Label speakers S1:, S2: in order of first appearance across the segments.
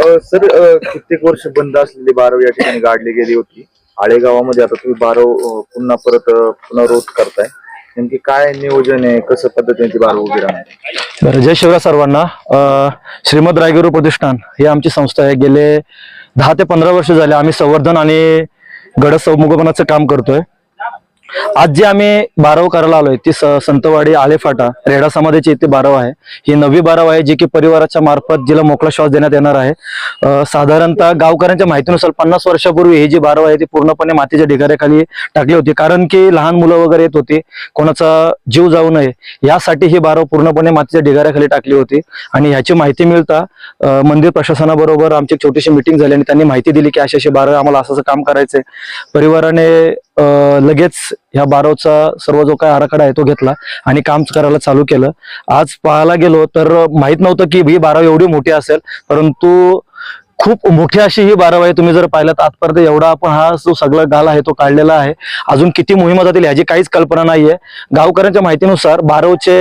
S1: Sir कित्येक वर्ष बंद असलेली बारव या ठिकाणी गाडली गेली होती. आळेगावामध्ये आता तुम्ही बारव पुन्हा परत अ, पुनर्वत करताय. नेमकी काय नियोजन आहे? कसं पद्धतीने ती बारव उभी राहणार
S2: बरं जय शिवराज सर्वांना. श्रीमद रायगुरु प्रतिष्ठान ही आमची संस्था आहे. गेले दहा ते पंधरा वर्ष झाले आम्ही संवर्धन आणि गड संमुखपणाचं काम करतोय. आज जे आम्ही बारव करायला आलोय. ती संतवाडी आलेफाटा रेडा समाधीची इथे बारव आहे. ही नवी बारव आहे जी की परिवाराच्या मार्फत जिला मोकळा श्वास देण्यात येणार आहे. साधारणतः गावकऱ्यांच्या माहितीनुसार पन्नास वर्षापूर्वी ही जी बारव आहे ती पूर्णपणे मातीच्या ढिगाऱ्याखाली टाकली होती. कारण की लहान मुलं वगैरे येत होती. कोणाचा जीव जाऊ नये. यासाठी ही बारव पूर्णपणे मातीच्या ढिगाऱ्याखाली टाकली होती. आणि ह्याची माहिती मिळता मंदिर प्रशासनाबरोबर आमची छोटीशी मिटिंग झाली आणि त्यांनी माहिती दिली की अशी अशी बारव आम्हाला असं काम करायचंय. परिवाराने लगेच ह्या बारवचा सर्व जो काय आराखडा आहे तो घेतला आणि काम करायला चालू केलं. आज पाहायला गेलो तर माहीत नव्हतं की ही बारव एवढी मोठी असेल परंतु खूप मोठी अशी ही बारव आहे. तुम्ही जर पाहिलं तर आजपर्यंत एवढा आपण हा जो सगळा गाल आहे तो काढलेला आहे. अजून किती मोहिमा जातील ह्याची काहीच कल्पना नाहीये. गावकऱ्यांच्या माहितीनुसार बारवचे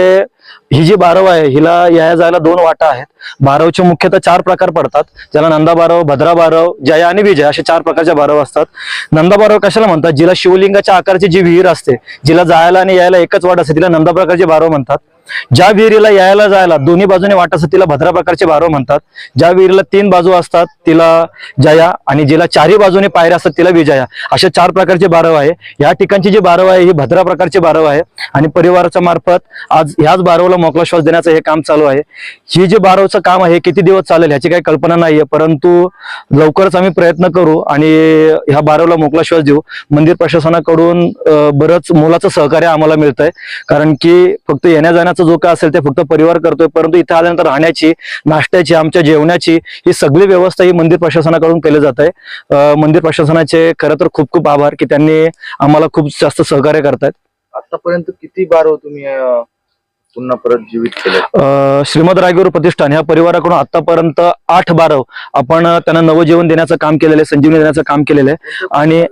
S2: ही जी बारव आहे हिला या जायला दोन वाटा आहेत. बारवचे मुख्यतः चार प्रकार पडतात. ज्याला नंदा बारव भद्रा बारव जया आणि विजय असे चार प्रकारच्या बारव असतात. नंदा बारव कशाला म्हणतात? जिला शिवलिंगाच्या आकाराची जी विहीर असते जिला जायला आणि यायला एकच वाट असते तिला नंदा प्रकारचे बारव म्हणतात. ज्या विहिरीला यायला जायला दोन्ही बाजूने वाट असतात तिला भद्रा प्रकारचे बारव म्हणतात. ज्या विहिरीला तीन बाजू असतात तिला जया आणि जिला चारही बाजूने पायऱ्या असतात तिला विजया. अशा चार प्रकारचे बारव आहे. या ठिकाणची जी बारव आहे ही भद्रा प्रकारचे बारव आहे. आणि परिवाराच्या मार्फत आज ह्याच बारवला मोकळा श्वास देण्याचं हे काम चालू आहे. ही जे बारवचं काम आहे किती दिवस चालेल ह्याची काही कल्पना नाहीये परंतु लवकरच आम्ही प्रयत्न करू आणि ह्या बारवला मोकळा श्वास देऊ. मंदिर प्रशासनाकडून बरंच मोलाचं सहकार्य आम्हाला मिळतंय. कारण की फक्त येण्या जाण्याचं जो काय असेल ते फक्त परिवार करतोय परंतु इथे आल्यानंतर राहण्याची नाश्त्याची आमच्या जेवणाची ही सगळी व्यवस्था ही मंदिर प्रशासनाकडून केली जात आहे. मंदिर प्रशासनाचे खरं तर खूप खूप आभार की त्यांनी आम्हाला खूप जास्त सहकार्य करतायत.
S1: आतापर्यंत किती बारव तुम्ही अ, पुन्हा परत जीवित केले
S2: श्रीमद रायगुरु प्रतिष्ठान ह्या परिवाराकडून आतापर्यंत आठ बारव आपण अ, त्यांना नवजीवन देण्याचं काम केलेलं आहे संजीवनी देण्याचं काम केलेलं आहे. आणि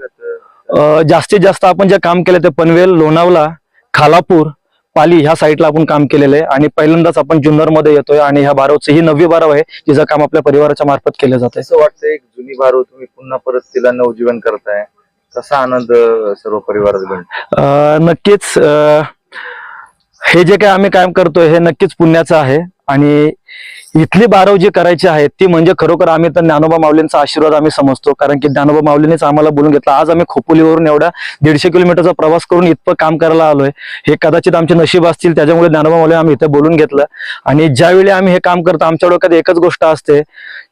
S2: जास्तीत जास्त आपण जे काम केलं ते पनवेल लोणावला खालापूर पाली ह्या साईडला आपण काम केलेलं आहे. आणि पहिल्यांदाच आपण जुन्नरमध्ये येतोय आणि ह्या बारवचं ही नववी बारव आहे जिचं काम आपल्या परिवाराच्या मार्फत केलं जात आहे
S1: असं वाटतं एक जुनी बारव तुम्ही पुन्हा परत तिला नवजीवन करताय? कसा आनंद सर्व परिवारात
S2: अ, नक्कीच हे जे काय आम्ही काम करतोय हे नक्कीच पुण्याचं आहे. आणि इथली बारव जी करायची आहे ती म्हणजे खरोखर आम्ही तर ज्ञानोबा माऊलींचा आशीर्वाद आम्ही समजतो. कारण की ज्ञानोबा माऊलीनेच आम्हाला बोलून घेतलं. आज आम्ही खोपोलीवरून एवढा दीडशे किलोमीटरचा प्रवास करून इतकं काम करायला आलोय. हे कदाचित आमचे नशीब असतील त्याच्यामुळे ज्ञानोबा माऊली आम्ही इथे बोलून घेतलं. आणि ज्यावेळी आम्ही हे काम करतो आमच्या डोक्यात एकच गोष्ट असते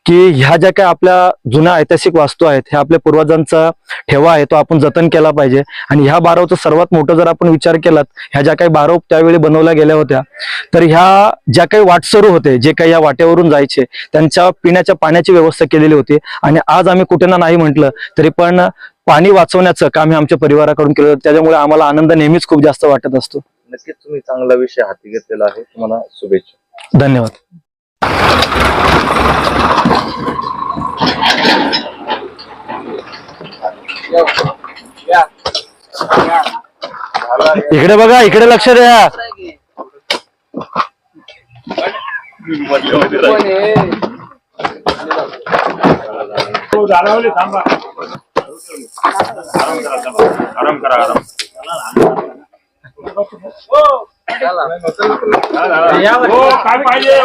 S2: की ह्या ज्या काही आपल्या जुन्या ऐतिहासिक वास्तू आहेत ह्या आपल्या पूर्वजांचा ठेवा आहे तो आपण जतन केला पाहिजे. आणि ह्या बारवचा सर्वात मोठं जर आपण विचार केलात ह्या ज्या काही बारव त्यावेळी बनवल्या गेल्या होत्या तर ह्या ज्या काही वाटसरू होते जे काही या वाटेवरून जायचे त्यांच्या पिण्याच्या पाण्याची व्यवस्था केलेली होती. आणि आज आम्ही कुठे ना नाही म्हटलं तरी पण पाणी वाचवण्याचं काम हे आमच्या परिवाराकडून केलं होतं. त्याच्यामुळे आम्हाला आनंद नेहमीच खूप जास्त वाटत असतो.
S1: नक्कीच तुम्ही चांगला विषय हाती घेतलेला आहे. तुम्हाला शुभेच्छा.
S2: धन्यवाद. इकडे बघा इकडे लक्ष द्या.
S3: आराम करा आराम काय पाहिजे?